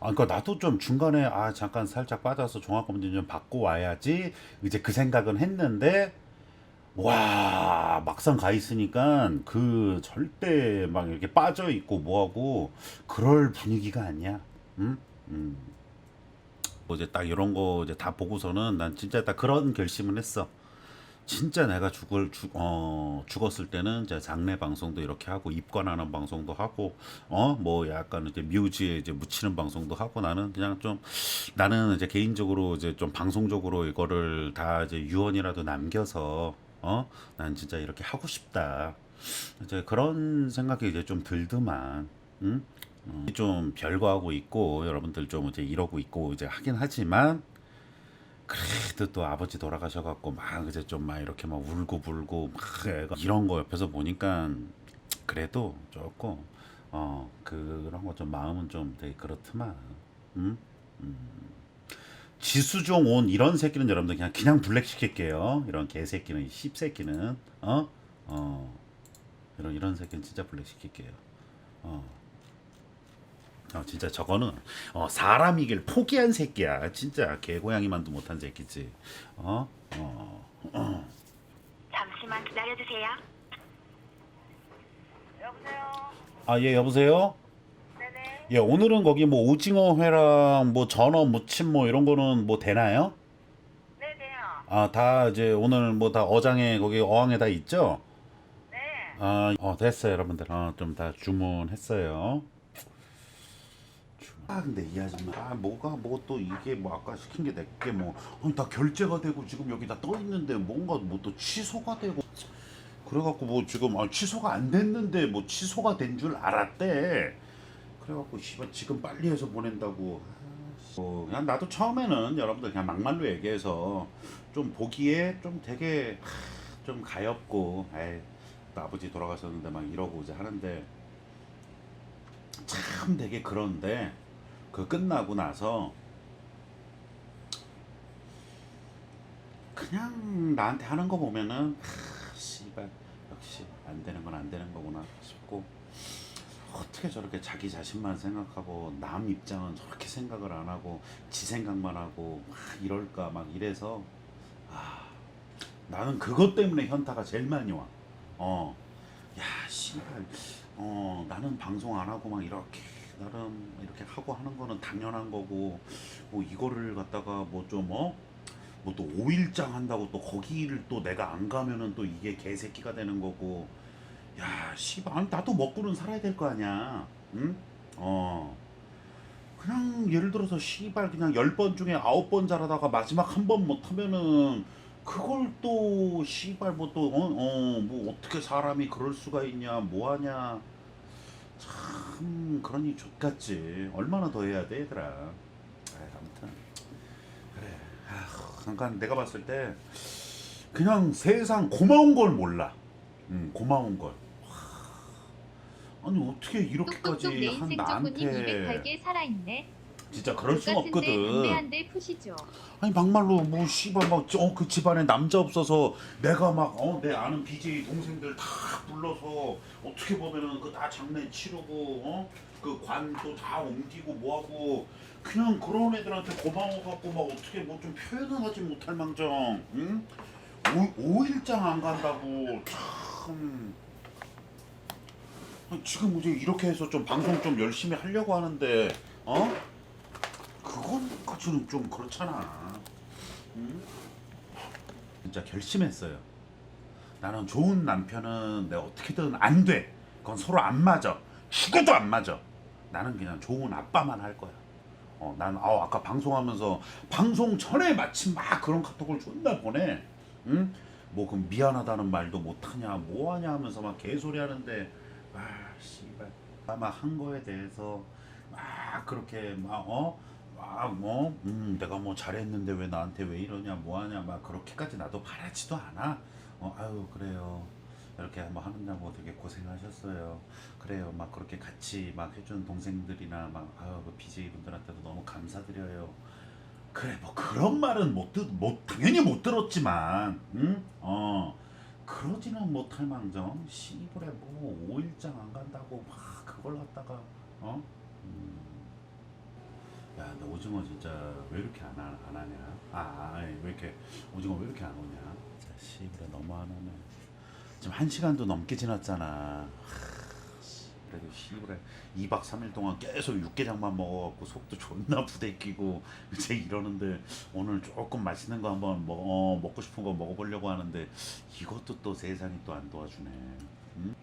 아, 그러니까 나도 좀 중간에 아 잠깐 살짝 빠져서 종합검진 좀 받고 와야지 이제 그 생각은 했는데 와 막상 가 있으니까 그 절대 막 이렇게 빠져 있고 뭐하고 그럴 분위기가 아니야. 응? 음. 뭐 이제 딱 이런 거 이제 다 보고서는 난 진짜 딱 그런 결심을 했어. 진짜 내가 죽을 죽, 어, 죽었을 때는 이제 장례 방송도 이렇게 하고 입관하는 방송도 하고 어? 뭐 약간 이제 뮤지에 이제 묻히는 방송도 하고 나는 그냥 좀 나는 이제 개인적으로 이제 좀 방송적으로 이거를 다 이제 유언이라도 남겨서 어? 난 진짜 이렇게 하고 싶다. 이제 그런 생각이 이제 좀 들더만. 응? 어, 좀 별거하고 있고 여러분들 좀 이제 이러고 있고 이제 하긴 하지만 그래도 또 아버지 돌아가셔갖고 막 이제 좀 막 이렇게 막 울고 불고 막 이런 거 옆에서 보니까 그래도 조금 어 그런 거 좀 마음은 좀 되게 그렇더만 음? 음. 지수종 온 이런 새끼는 여러분들 그냥 그냥 블랙 시킬게요 이런 개새끼는 이 씹새끼는 어? 어 이런 이런 새끼는 진짜 블랙 시킬게요 어. 어, 진짜 저거는 어, 사람이길 포기한 새끼야. 진짜 개고양이만도 못한 새끼지. 어? 어. 어. 잠시만 기다려주세요. 여보세요? 아, 예, 여보세요? 네네. 예, 오늘은 거기 뭐 오징어 회랑 뭐 전어 무침 뭐 이런 거는 뭐 되나요? 네네요. 아, 다 이제 오늘 뭐 다 어장에 거기 어항에 다 있죠? 네. 아, 어, 됐어요, 여러분들. 어, 좀 다 주문했어요. 아 근데 이 아줌마 아 뭐가 뭐 또 이게 뭐 아까 시킨 게 내게 뭐 아니 다 결제가 되고 지금 여기 다 떠 있는데 뭔가 뭐 또 취소가 되고. 그래갖고 뭐 지금 아 취소가 안 됐는데 뭐 취소가 된 줄 알았대. 그래갖고 씨발 지금 빨리 해서 보낸다고. 아씨. 뭐 그냥 나도 처음에는 여러분들 그냥 막말로 얘기해서 좀 보기에 좀 되게 하, 좀 가엽고 에이 또 아버지 돌아가셨는데 막 이러고 이제 하는데 참 되게 그런데 그 끝나고 나서 그냥 나한테 하는 거 보면은 하, 씨발 역시 안 되는 건 안 되는 거구나 싶고 어떻게 저렇게 자기 자신만 생각하고 남 입장은 저렇게 생각을 안 하고 지 생각만 하고 막 이럴까 막 이래서 아 나는 그것 때문에 현타가 제일 많이 와. 어. 야, 씨발. 어, 나는 방송 안 하고 막 이렇게 나름 이렇게 하고 하는 거는 당연한 거고 뭐 이거를 갖다가 뭐 좀 어? 뭐 또 5일장 한다고 또 거기를 또 내가 안 가면은 또 이게 개새끼가 되는 거고 야, 씨발. 나도 먹고는 살아야 될 거 아니야. 응? 어. 그냥 예를 들어서 씨발 그냥 10번 중에 9번 잘하다가 마지막 한 번 못하면은 그걸 또 씨발 뭐 또 어 어 뭐 어떻게 사람이 그럴 수가 있냐 뭐 하냐 참 그러니 족같지. 얼마나 더 해야 돼 얘들아. 아 아무튼. 그래. 아휴 잠깐 내가 봤을 때 그냥 세상 고마운 걸 몰라. 음 고마운 걸. 와, 아니 어떻게 이렇게까지 한 나한테 208개 살아있네. 진짜 그럴 순 없거든 담배 푸시죠. 아니 막말로 뭐 씨발 막어그 집안에 남자 없어서 내가 막 어 내 아는 BJ 동생들 다 불러서 어떻게 보면은 그 다 장례 치르고 어그 관도 다 옮기고 뭐하고 그냥 그런 애들한테 고마워 갖고 막 어떻게 뭐 좀 표현을 하지 못할 망정 응? 오, 5일장 안 간다고 참 지금 이제 이렇게 해서 좀 방송 좀 열심히 하려고 하는데 어? 그건까지는 좀 그렇잖아. 응? 진짜 결심했어요. 나는 좋은 남편은 내가 어떻게든 안 돼. 그건 서로 안 맞아. 죽어도 안 맞아. 나는 그냥 좋은 아빠만 할 거야. 어, 난 아, 아까 방송하면서 방송 전에 마침 막 그런 카톡을 존나 보내. 응? 뭐 그럼 미안하다는 말도 못 하냐, 뭐 하냐 하면서 막 개소리 하는데 아, 씨발. 아마 한 거에 대해서 막 그렇게 막 어? 막뭐 음, 내가 뭐 잘했는데 왜 나한테 왜 이러냐 뭐 하냐 막 그렇게까지 나도 바라지도 않아. 어, 아유 그래요. 이렇게 뭐 하느냐고 되게 고생하셨어요. 그래요. 막 그렇게 같이 막 해준 동생들이나 막 아유 그 BJ 분들한테도 너무 감사드려요. 그래 뭐 그런 말은 못, 듣, 못 당연히 못 들었지만 응? 어 그러지는 못할 망정 시골에 뭐 5일장 안 간다고 막 그걸 갖다가 어? 음, 근데 오징어 진짜 왜 이렇게 안, 하, 안 하냐? 아, 아, 아니, 왜 이렇게 오징어 왜 이렇게 안 오냐? 진짜 씨부래 너무 안 오네. 지금 한 시간도 넘게 지났잖아. 하, 씨, 그래도 씨부래 2박 3일 동안 계속 육개장만 먹어갖고 속도 존나 부대끼고 이제 이러는데 오늘 조금 맛있는 거 한번 먹, 어, 먹고 싶은 거 먹어보려고 하는데 이것도 또 세상이 또 안 도와주네. 응?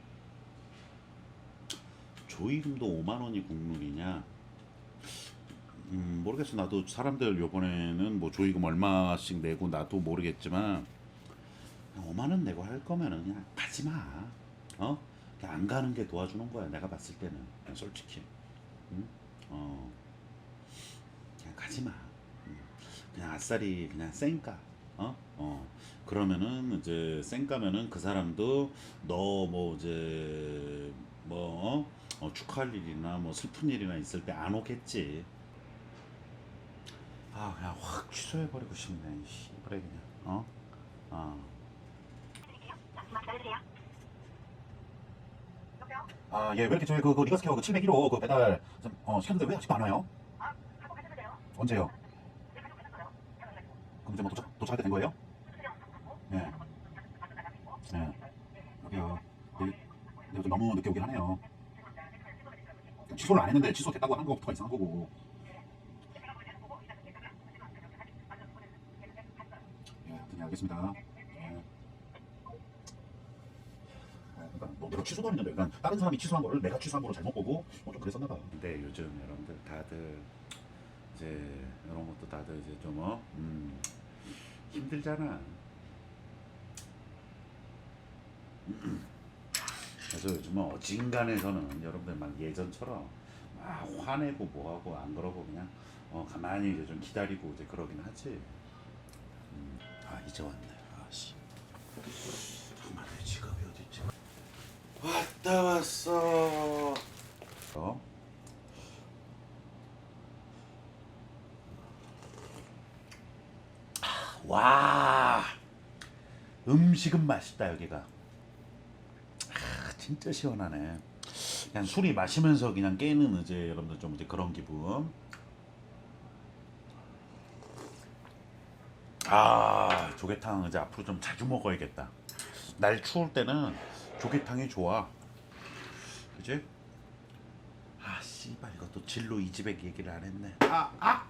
조이금도 5만 원이 국룰이냐? 음, 모르겠어. 나도 사람들 요번에는 뭐 조이금 얼마씩 내고 나도 모르겠지만 5만 원 내고 할 거면은 그냥 가지 마. 어? 그냥 안 가는 게 도와주는 거야. 내가 봤을 때는 그냥 솔직히. 응? 어. 그냥 가지 마. 응. 그냥 아싸리 그냥 쌩까. 어? 어. 그러면은 이제 쌩까면은 그 사람도 너 뭐 이제 뭐 어, 축하할 일이나 뭐 슬픈 일이나 있을 때 안 오겠지. 아 그냥 확 취소해버리고 싶네. 씨발에 그냥 어? 아. 여보세요? 아, 예, 왜 이렇게 저희 그, 그 리가스케어 그 701호 그 배달 좀, 어, 시켰는데 왜 아직도 안 와요? 언제요? 그럼 이제 뭐 도착, 도착할 때 된 거예요? 네. 네. 여기요. 네, 네, 좀 너무 늦게 오긴 하네요. 취소를 안 했는데 취소됐다고 한 거부터가 이상한 거고. 예, 아무튼 알겠습니다. 예. 아, 그러니까 뭐 내가 안 했는데, 그러니까 다른 사람이 취소한 거를 내가 취소한 거로 잘못 보고 뭐 좀 그랬었나 봐. 근데 요즘 여러분들 다들 이제 이런 것도 다들 이제 좀 어, 음, 힘들잖아. 그래서 요즘은 어딘간에서는 여러분들 막 예전처럼 막 화내고 뭐하고 안 그러고 그냥 어, 가만히 이제 좀 기다리고 이제 그러긴 하지. 음, 아 이제 왔네. 아씨. 정말 내 지갑이 어디 있지? 왔다 왔어. 어? 와 음식은 맛있다 여기가 아, 진짜 시원하네 그냥 술이 마시면서 그냥 깨는 이제 여러분들 좀 이제 그런 기분 아 조개탕 이제 앞으로 좀 자주 먹어야겠다. 날 추울 때는 조개탕이 좋아. 그지? 아 씨발 이것도 진로 이 집에 얘기를 안 했네. 아, 아,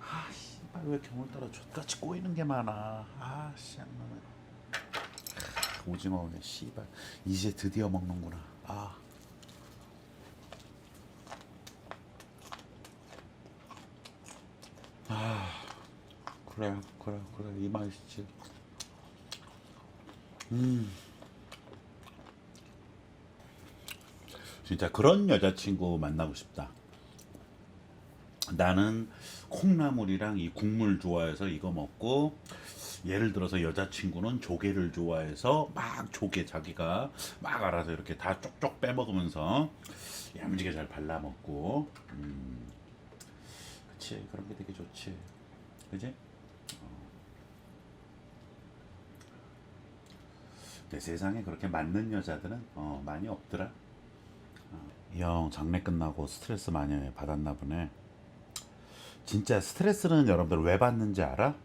아 씨발 왜 겨울따라 족같이 꼬이는 게 많아? 아 씨 안 나네. 오징어 오네 씨발 이제 드디어 먹는구나. 아 아, 그래 그래 그래. 이 맛이지. 음. 진짜 그런 여자친구 만나고 싶다. 나는 콩나물이랑 이 국물 좋아해서 이거 먹고 예를 들어서 여자친구는 조개를 좋아해서 막 조개 자기가 막 알아서 이렇게 다 쪽쪽 빼먹으면서 야무지게 잘 발라 먹고 음 그치 그런 게 되게 좋지 그지 어. 내 세상에 그렇게 맞는 여자들은 어, 많이 없더라 이형 장례 끝나고 스트레스 많이 받았나 보네. 진짜 스트레스는 여러분들 왜 받는지 알아?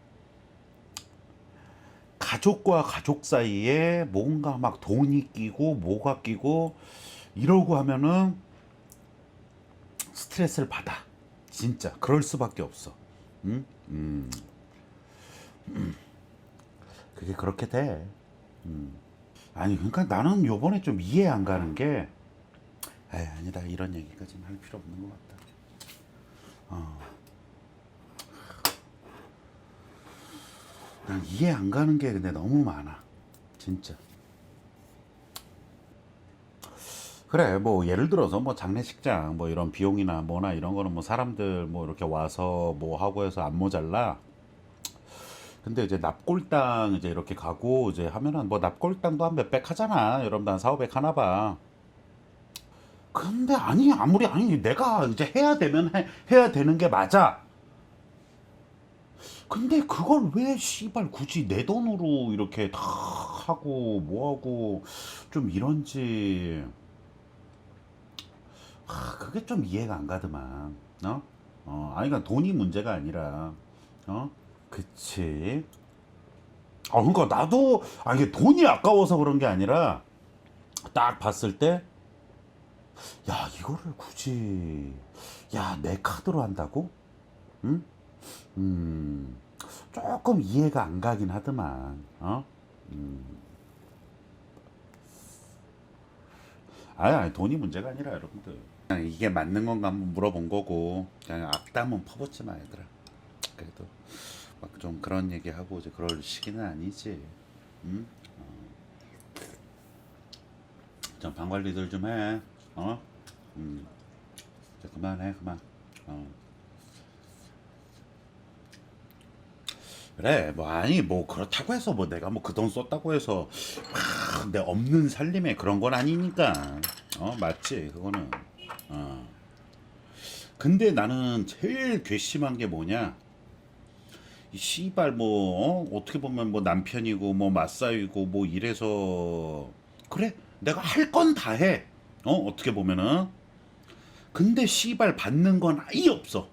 가족과 가족 사이에 뭔가 막 돈이 끼고 뭐가 끼고 이러고 하면은 스트레스를 받아. 진짜 그럴 수밖에 없어. 응? 음. 음. 그게 그렇게 돼. 음. 아니 그러니까 나는 요번에 좀 이해 안 가는 게 에이, 아니다 이런 얘기까지는 할 필요 없는 것 같다. 어. 난 이해 안 가는 게 근데 너무 많아, 진짜. 그래 뭐 예를 들어서 뭐 장례식장 뭐 이런 비용이나 뭐나 이런 거는 뭐 사람들 뭐 이렇게 와서 뭐 하고 해서 안 모자라. 근데 이제 납골당 이제 이렇게 가고 이제 하면은 뭐 납골당도 한 몇백 하잖아. 여러분들 한 4, 500 하나 봐. 근데 아니 아무리 아니 내가 이제 해야 되면 해, 해야 되는 게 맞아. 근데 그걸 왜 씨발 굳이 내 돈으로 이렇게 다 하고 뭐 하고 좀 이런지 아, 그게 좀 이해가 안 가더만. 어? 어, 아니, 그러니까 돈이 문제가 아니라, 어? 그치. 아, 그러니까 나도, 아, 이게 돈이 아까워서 그런 게 아니라, 딱 봤을 때, 야, 이거를 굳이, 야, 내 카드로 한다고? 응? 음, 조금 이해가 안 가긴 하더만, 어? 음. 아니, 아니, 돈이 문제가 아니라, 여러분들. 그냥 이게 맞는 건가 한번 물어본 거고, 그냥 악담은 퍼붓지 마, 얘들아. 그래도, 막 좀 그런 얘기 하고 이제 그럴 시기는 아니지. 응? 어. 좀방 관리들 좀 해. 어? 음. 이제 그만해, 그만. 어. 그래, 뭐 아니 뭐 그렇다고 해서 뭐 내가 뭐 그 돈 썼다고 해서 막 내 없는 살림에 그런 건 아니니까. 어, 맞지, 그거는. 어. 근데 나는 제일 괘씸한 게 뭐냐? 이 씨발 뭐 어? 어떻게 보면 뭐 남편이고 뭐 맞사위고 뭐 이래서 그래 내가 할 건 다 해. 어 어떻게 보면은 근데 씨발 받는 건 아예 없어.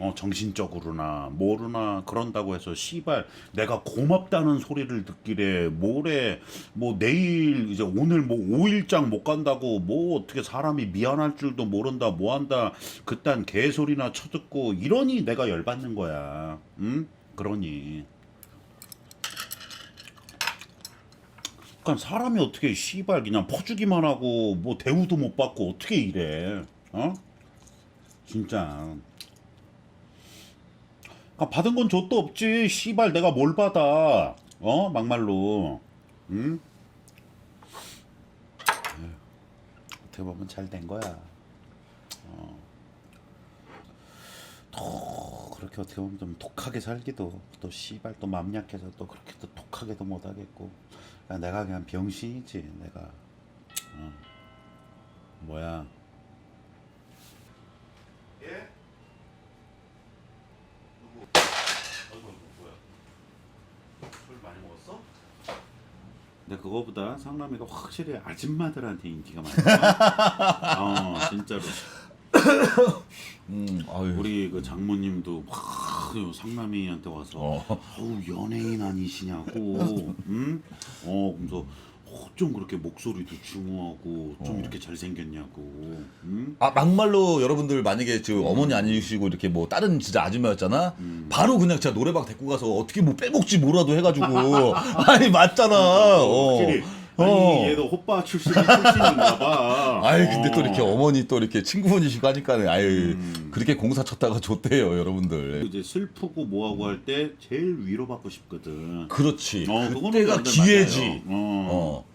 어 정신적으로나 뭐로나 그런다고 해서 씨발 내가 고맙다는 소리를 듣기래. 뭐래? 뭐 내일 이제 오늘 뭐 5일장 못 간다고 뭐 어떻게 사람이 미안할 줄도 모른다 뭐 한다. 그딴 개소리나 쳐듣고 이러니 내가 열받는 거야. 응? 그러니. 그러니까 사람이 어떻게 씨발 그냥 퍼주기만 하고 뭐 대우도 못 받고 어떻게 이래? 어? 진짜 그러니까 받은 건 좆도 없지. 씨발 내가 뭘 받아. 어? 막말로. 응? 어떻게 보면 잘 된 거야. 어. 또 그렇게 어떻게 보면 좀 독하게 살기도 또 씨발 또 맘 약해서 또 그렇게 또 독하게도 못 하겠고. 내가 그냥 병신이지. 내가. 어. 뭐야? 예? 아이고 뭐야? 술 많이 먹었어? 근데 그거보다 상남이가 확실히 아줌마들한테 인기가 많아. 어 진짜로. 음, 아유. 우리 그 장모님도 막 상남이한테 와서 어. 어우 연예인 아니시냐고. 응? 어 그래서 어, 좀 그렇게 목소리도 중후하고 좀 어. 이렇게 잘생겼냐고. 응? 아 막말로 여러분들 만약에 저 어머니 아니시고 이렇게 뭐 다른 진짜 아줌마였잖아 음. 바로 그냥 진짜 노래방 데리고 가서 어떻게 뭐 빼먹지 뭐라도 해가지고 아니 맞잖아 어. 확실히 아니 어. 얘도 호빠 출신 출신인가 봐. 아이 근데 또 어. 이렇게 어머니 또 이렇게 친구분이시고 하니까는 아유 음. 그렇게 공사 쳤다가 좋대요 여러분들 이제 슬프고 뭐하고 할 때 제일 위로받고 싶거든. 그렇지 어, 그거는 그때가 완전 기회지 맞아요. 어. 어.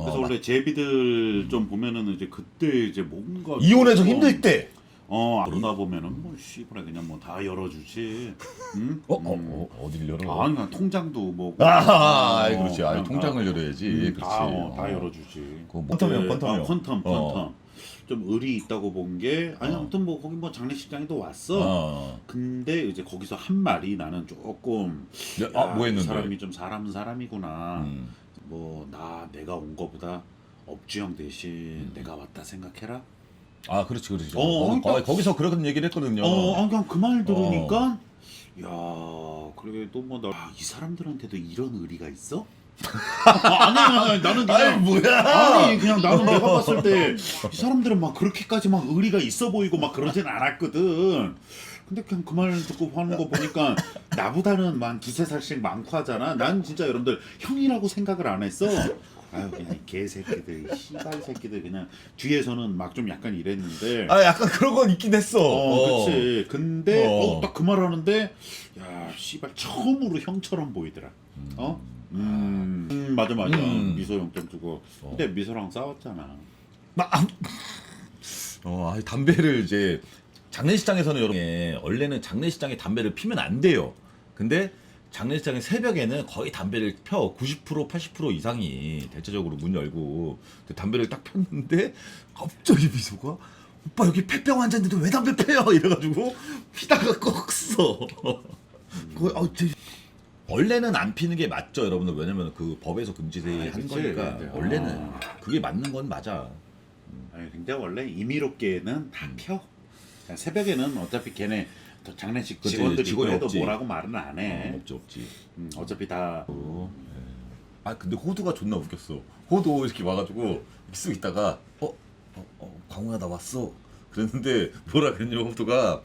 그래서 어, 원래 제비들 좀 보면은 이제 그때 이제 뭔가 이혼해서 어, 힘들 때 어 그러다 보면은 뭐 씨발 그냥 뭐 다 열어주지. 응? 어, 어, 음. 어, 어딜 열어 아, 그냥 통장도 뭐. 아, 아이, 어, 그렇지. 그냥 통장을 다, 열어야지. 음, 그렇지. 다, 어, 다 어. 열어주지. 그거 뭐- 퀀텀이요, 네, 퀀텀이요. 아, 퀀텀, 퀀텀. 어. 좀 의리 있다고 본 게 아니 어. 아무튼 뭐 거기 뭐 장례식장에도 왔어. 어. 근데 이제 거기서 한 말이 나는 조금 야, 아, 야, 뭐이 했는데? 사람이 좀 사람은 사람이구나. 음. 뭐 나 내가 온 거보다 업주형 대신 내가 왔다 생각해라. 아, 그렇지, 그렇지. 어, 어, 그러니까- 거, 거기서 그런 얘기를 했거든요. 어, 아, 그냥 그 말 들으니까 야 그래도 뭐나이 사람들한테도 이런 의리가 있어? 아니, 아니, 아니 나는 그냥 아이, 뭐야? 아니 그냥 나는 내가 봤을 때 이 사람들은 막 그렇게까지 막 의리가 있어 보이고 막 그러진 않았거든. 근데 그냥 그 말 듣고 하는 거 보니까 나보다는 만 두세 살씩 많고 하잖아. 난 진짜 여러분들 형이라고 생각을 안 했어. 아유 그냥 이 개새끼들, 이 씨발 새끼들 그냥 뒤에서는 막 좀 약간 이랬는데. 아, 약간 그런 건 있긴 했어. 어, 그치. 근데 어. 어, 딱 그 말 하는데 야, 씨발 처음으로 형처럼 보이더라. 어? 음, 음, 맞아 맞아. 음. 미소 영점 주고. 어. 근데 미소랑 싸웠잖아. 막, 아, 어, 아니, 담배를 이제 장례식장에서는 여러분, 예, 원래는 장례식장에 담배를 피면 안 돼요. 근데 장례식장의 새벽에는 거의 담배를 펴 90% 80% 이상이 대체적으로 문 열고 근데 담배를 딱 폈는데 갑자기 미소가 오빠 여기 폐병 환자인데도 왜 담배 펴요 이래가지고 피다가 껐어. 그거 어, 저- 원래는 안 피는 게 맞죠 여러분들 왜냐면 그 법에서 금지돼 아, 한 그치. 거니까 네. 원래는 어. 그게 맞는 건 맞아. 아니 근데 원래 임의롭게는 다 음. 펴. 그냥 새벽에는 어차피 걔네 또 장례식 그치, 직원들이 직원이 해도 없지. 뭐라고 말은 안 해. 어, 없지 없지. 음, 어차피 다 어, 예. 아 근데 호두가 존나 웃겼어. 호두 이렇게 와가지고 이렇게 쓱 있다가 어, 어, 어 광호야 나 왔어. 그랬는데 뭐라 그랬냐면 호두가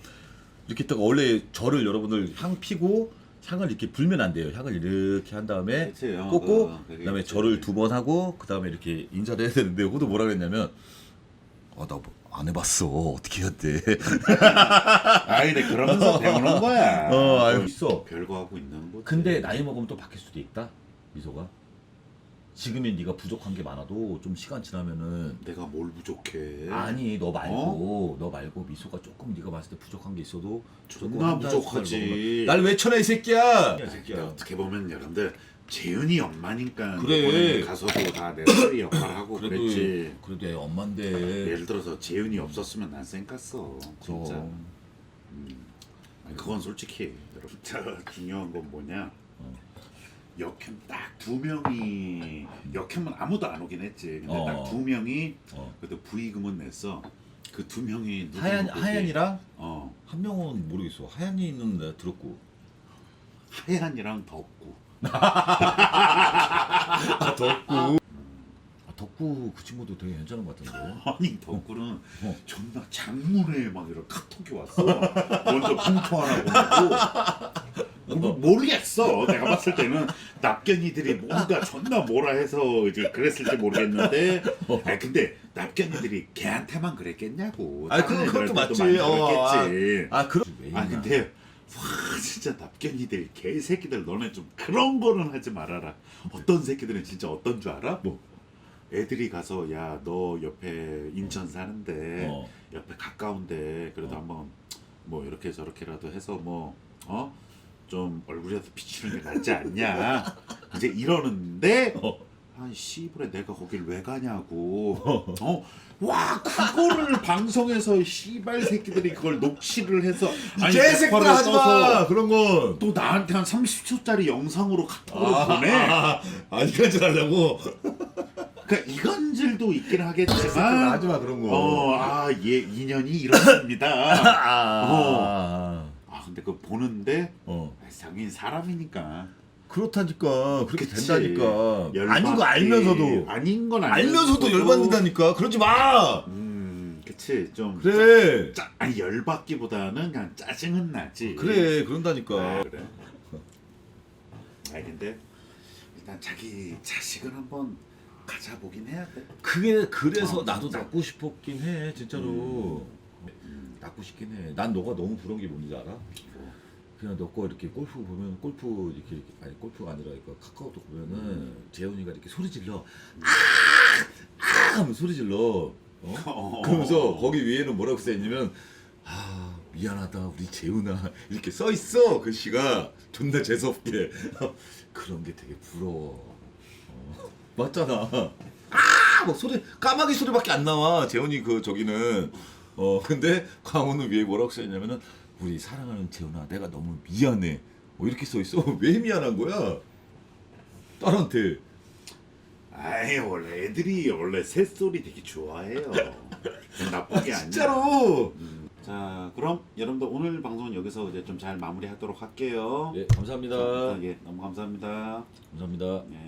이렇게 있다가 원래 절을 여러분들 향 피고 향을 이렇게 불면 안 돼요. 향을 이렇게 한 다음에 그치, 어, 꽂고 어, 그게 그다음에. 절을 두 번 하고 그다음에 이렇게 인사를 해야 되는데 호두 뭐라 그랬냐면 아나 안 해봤어 어떻게 해야 돼? 아이 네 그러면서 배우는 거야. 어, 아유, 뭐 있어. 별거 하고 있는 거지. 근데 나이 먹으면 또 바뀔 수도 있다 미소가. 지금이 네가 부족한 게 많아도 좀 시간 지나면은 내가 뭘 부족해? 아니 너 말고 너 말고 미소가 조금 네가 봤을 때 부족한 게 있어도 존나 부족하지. 날왜 쳐내 이 새끼야 이 근데 새끼야 어떻게 보면 여러분들 재윤이 엄마니까 그래. 이번에 가서도 다내 딸이 역할하고 그래도 그랬지. 그래도 애 엄만데 예를 들어서 재윤이 없었으면 난 쌩깠어. 진짜. 아니, 그건 솔직히 여러분 진짜 중요한 건 뭐냐? 어. 역캠 딱 두 명이 역캠은 아무도 안 오긴 했지. 근데 어. 딱 두 명이 어. 그래도 부의금은 냈어. 그 두 명이 누구 하얀 누구지? 하얀이랑 어 한 명은 모르겠어 하얀이는 내가 들었고 하얀이랑 덕구. 아 덕구 아 덕구 그 친구도 되게 괜찮은 것 같은데 아니 덕구는 어. 존나 장문에 막 이런 카톡이 왔어. 먼저 봉투 하나 보내고 뭐, 모르겠어. 내가 봤을 때는 납견이들이 뭔가 존나 뭐라 해서 이제 그랬을지 모르겠는데. 아 근데 납견이들이 걔한테만 그랬겠냐고. 아, 다른 그건- 그것도 애들한테도 맞지. 많이 어, 그랬겠지. 아 그럼 아 근데 와 진짜 납견이들 개새끼들 너네 좀 그런 거는 하지 말아라 어떤 새끼들은 진짜 어떤 줄 알아? 뭐 애들이 가서 야 너 옆에 인천 사는데 어. 옆에 가까운데 그래도 어. 한번 뭐 이렇게 저렇게라도 해서 뭐 어? 좀 얼굴이라도 비추는 게 낫지 않냐 이제 이러는데 어. 아 씨부레 내가 거길 왜 가냐고. 어? 와 그거를 방송에서 씨발 새끼들이 그걸 녹취를 해서 아니 개새끼들 녹화를 하지 마! 써서 그런 건. 또 나한테 한 30초짜리 영상으로 카톡으로 아, 보내. 아, 아, 이간질 하려고. 그러니까 이간질도 있긴 하겠지만 하지 마 그런 거. 어아얘 인연이 이렇습니다. 아, 아 근데 그 보는데 어. 당연히 사람이니까 그렇다니까. 그렇게 그치. 된다니까. 열받게. 아닌 거 알면서도. 아닌 건 알면서도. 열받는다니까. 그러지 마! 음 그치. 좀 그래. 짜, 아니 열받기보다는 그냥 짜증은 나지. 그래 그런다니까. 아, 그래? 아니 근데 일단 자기 자식을 한번 가져보긴 해야 돼. 그게 그래서 어, 나도 진짜. 낳고 싶었긴 해 진짜로. 음. 낳고 싶긴 해난 너가 너무 부러운 게 뭔지 알아? 뭐. 그냥 너거 이렇게 골프 보면 골프 이렇게, 이렇게 아니 골프가 아니라 이거 카카오톡 보면은 음. 재훈이가 이렇게 소리 질러. 아아! 하면 소리 질러. 어? 어. 그러면서 거기 위에는 뭐라고 써있냐면 아 미안하다 우리 재훈아. 이렇게 써 있어 글씨가. 존나 재수 없게. 그런 게 되게 부러워. 어, 맞잖아. 아뭐 소리 까마귀 소리밖에 안 나와. 재훈이 그 저기는. 어 근데 광호는 위에 뭐라고 써있냐면은 우리 사랑하는 재훈아 내가 너무 미안해. 뭐 이렇게 써 있어. 왜 미안한 거야? 딸한테. 아이 원래 애들이 원래 새소리 되게 좋아해요. 나쁜 게 아니야. 진짜로 음. 자 그럼 여러분들 오늘 방송은 여기서 이제 좀 잘 마무리하도록 할게요. 예 감사합니다. 자, 예 너무 감사합니다. 감사합니다. 네.